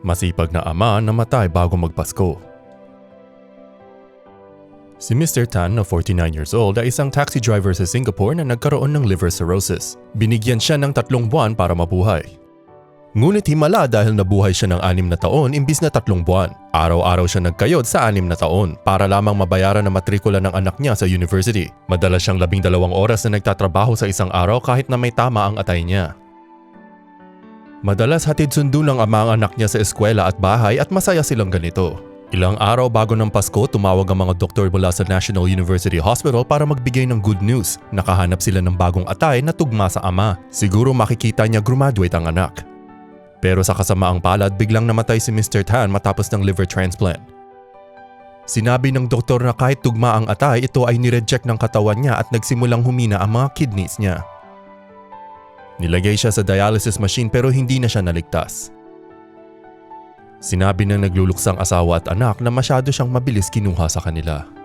Masipag na ama namatay bago magpasko. Si Mr. Tan na 49 years old ay isang taxi driver sa Singapore na nagkaroon ng liver cirrhosis. Binigyan siya ng tatlong buwan para mabuhay. Ngunit himala dahil nabuhay siya ng anim na taon imbis na tatlong buwan. Araw-araw siya nagkayod sa anim na taon para lamang mabayaran ang matrikula ng anak niya sa university. Madalas siyang labing dalawang oras na nagtatrabaho sa isang araw kahit na may tama ang atay niya. Madalas hatid sundo ng ama ang anak niya sa eskwela at bahay at masaya silang ganito. Ilang araw bago ng Pasko, tumawag ang mga doktor mula sa National University Hospital para magbigay ng good news. Nakahanap sila ng bagong atay na tugma sa ama. Siguro makikita niya graduate ang anak. Pero sa kasamaang palad, biglang namatay si Mr. Tan matapos ng liver transplant. Sinabi ng doktor na kahit tugma ang atay, ito ay nireject ng katawan niya at nagsimulang humina ang mga kidneys niya. Nilagay siya sa dialysis machine pero hindi na siya naligtas. Sinabi ng nagluluksang asawa at anak na masyado siyang mabilis kinuha sa kanila.